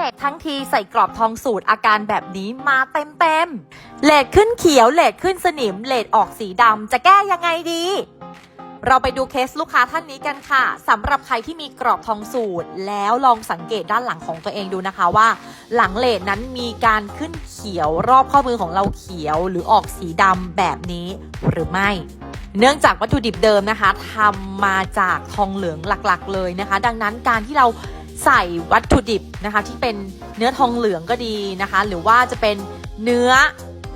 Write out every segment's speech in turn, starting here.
เลททั้งทีใส่กรอบทองสูตรอาการแบบนี้มาเต็มเต็มๆเลทขึ้นเขียวเลทขึ้นสนิมเลทออกสีดำจะแก้ยังไงดีเราไปดูเคสลูกค้าท่านนี้กันค่ะสำหรับใครที่มีกรอบทองสูตร แล้วลองสังเกตด้านหลังของตัวเองดูนะคะว่า หลังเลทนั้นมีการขึ้นเขียวรอบข้อมือของเราเขียวหรือออกสีดำแบบนี้หรือไม่ เนื่องจากวัตถุดิบเดิมนะคะทำมาจากทองเหลืองหลักๆ เลยนะคะ ดังนั้นการที่เรา ใส่วัตถุดิบนะคะที่เป็นเนื้อทองเหลืองก็ดีนะคะ หรือว่าจะเป็นเนื้อ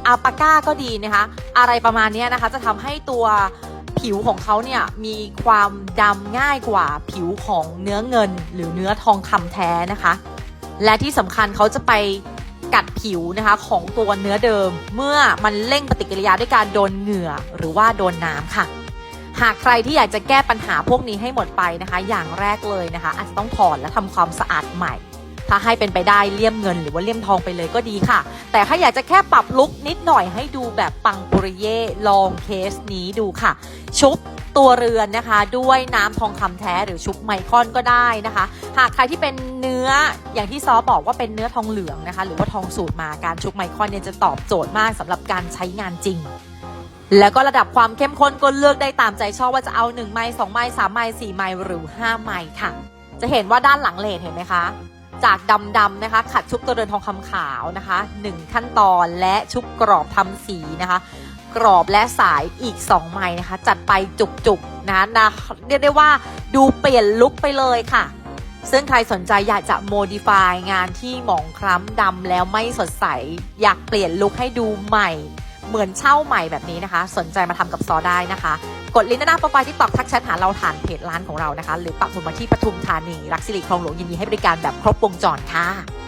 อัลปาก้าก็ดีนะคะ อะไรประมาณนี้นะคะจะทำให้ตัวผิวของเขาเนี่ยมีความดำง่ายกว่าผิวของเนื้อเงิน หรือเนื้อทองคำแท้นะคะ และที่สำคัญเขาจะไปกัดผิวนะคะของตัวเนื้อเดิม เมื่อมันเร่งปฏิกิริยาด้วยการโดนเหงื่อหรือว่าโดนน้ำค่ะ หากใครที่อยากจะแก้ปัญหาพวกนี้ให้หมดไปนะคะ อย่างแรกเลยนะคะ อาจจะต้องถอนและทำความสะอาดใหม่ ถ้าให้เป็นไปได้เลี่ยมเงินหรือว่าเลี่ยมทองไปเลยก็ดีค่ะ แต่ถ้าอยากจะแค่ปรับลุคนิดหน่อยให้ดูแบบปังปุริเย่ลองเคสนี้ดูค่ะ ชุบตัวเรือนนะคะด้วยน้ำทองคำแท้หรือชุบไมคอนก็ได้นะคะ หากใครที่เป็นเนื้ออย่างที่ซอบอกว่าเป็นเนื้อทองเหลืองนะคะ หรือว่าทองสูตรมาการชุบไมคอนเนี่ยจะตอบโจทย์มากสำหรับการใช้งานจริง แล้วก็ระดับความเข้มข้นก็เลือกได้ตามใจชอบว่าจะเอา 1 ไม้2ไม้3ไม้4ไม้หรือ 5 ไม้ค่ะ จะเห็นว่าด้านหลังเลนเห็นไหมคะ จากดำๆนะคะ ขัดชุบตัวเรือนทองคำขาวนะคะ 1 ขั้นตอนและชุบกรอบทำสีนะคะ กรอบและสายอีก 2 ไม้นะคะ จัดไปจุกๆนะนะเรียกได้ว่าดูเปลี่ยนลุคไปเลยค่ะซึ่งใครสนใจอยากจะ modify งานที่หมองคล้ำดำแล้วไม่สดใส อยากเปลี่ยนลุคให้ดูใหม่ เหมือนเช่าใหม่แบบนี้นะคะ สนใจมาทำกับซอได้นะคะ กดลิงก์ด้านหน้าโปรไฟล์ที่ตอกทักแชทหาเราผ่านเพจร้านของเรานะคะ หรือปักหมุดมาที่ปทุมธานี รักสิริคลองหลวงยินดีให้บริการแบบครบวงจรค่ะ